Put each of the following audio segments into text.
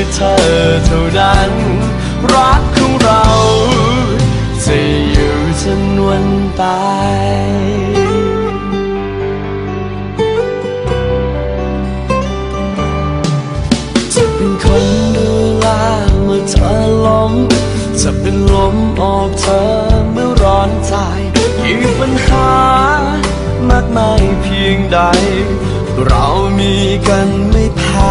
คือเธอเท่านั้น รักของเรา จะอยู่จนวันตายจะเป็นคนดูแลเมื่อเธอล้มจะเป็นลมออกเธอเมื่อร้อนใจยิ่งปัญหามากมายเพียงใด เรามีกันไม่แพ้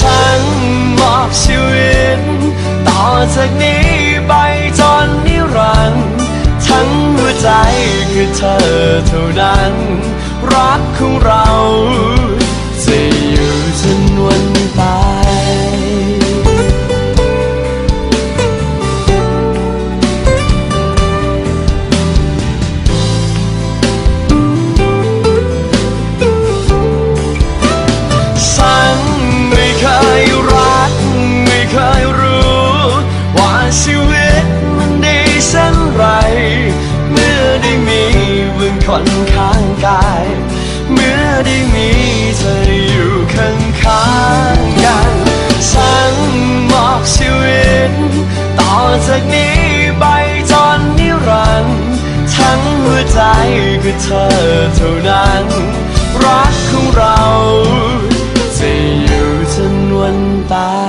ฉันมอบชีวิต ต่อจากนี้ไปจนนิรันดร์ทั้งหัวใจคือเธอเท่านั้น รักของเรา ใจคือเธอเท่านั้น รักของเรา จะอยู่จนวันตาย